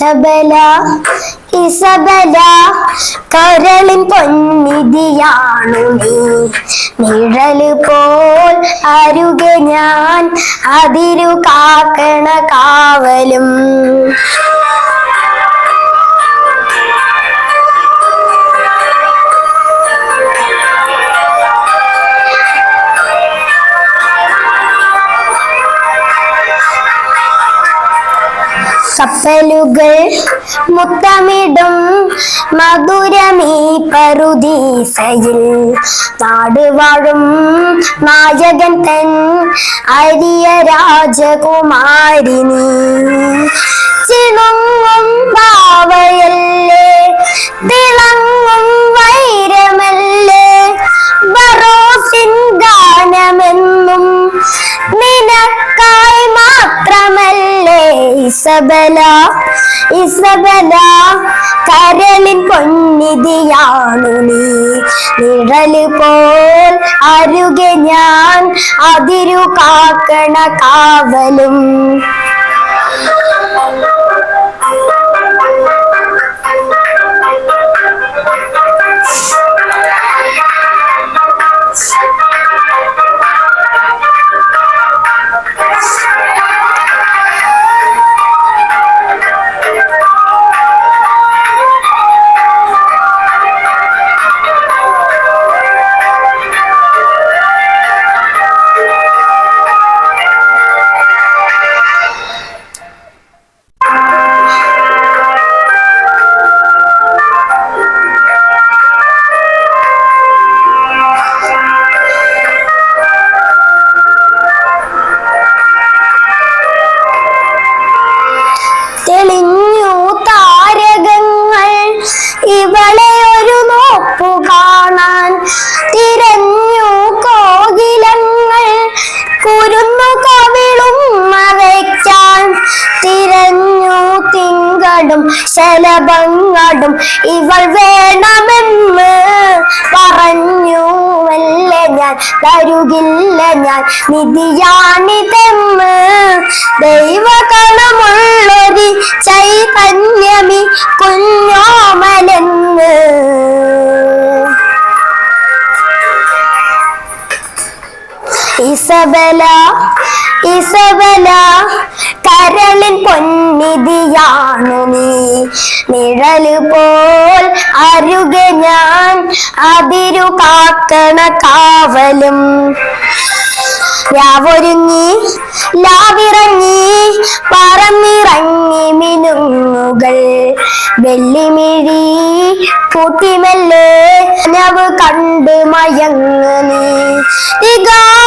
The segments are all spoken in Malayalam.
ഇസബല ഇസബല കരളിൻ പൊന്നിതിയാണു നീ. നിഴൽ പോൽ അരുകെ ഞാൻ അതിരു കാക്കണ കാവലും. കപ്പലുകൾ മുത്തമിടും. മധുരമീ പറുദീസയിൽ നാടുവാഴും നായകൻ തൻ അരിയ രാജകുമാരിനി. ഇസബല ഇസബല കരളിൻ പൊന്നിതിയാണു നീ. നിഴൽ പോൽ അരുകെ ഞാൻ അതിരു കാക്കണ കാവലും. ശലഭങ്ങളും ഇവൾ വേണമെന്ന് പറഞ്ഞു. വല്ല ഞാൻ തരുകില്ല ഞാൻ നിധിയാണിതെന്ന്. ദൈവകണമുള്ളൊരു ചൈതന്യമി കുഞ്ഞോമലെന്ന്. ഇസബല ഇസബല കരളിൻ പൊന്നിധിയാണ് നീ. നിഴൽ പോൽ അരുകെ ഞാൻ അതിരു കാക്കണ കാവലും. രാവൊരുങ്ങി ലാവിറങ്ങി പറന്നിറങ്ങി മിനുങ്ങുകൾ. വെള്ളിമിഴി പൂട്ടിമെല്ലെ നവ് കണ്ട് മയങ്ങി ഇഗാമാ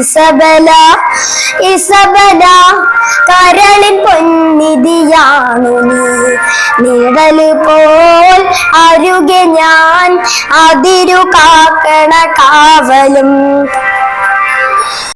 ഇസബല ഇസബല കരളിൻ പൊന്നിതിയാണു നീ. നിഴൽ പോൽ അരുകെ ഞാൻ അതിരു കാക്കണ കാവലും.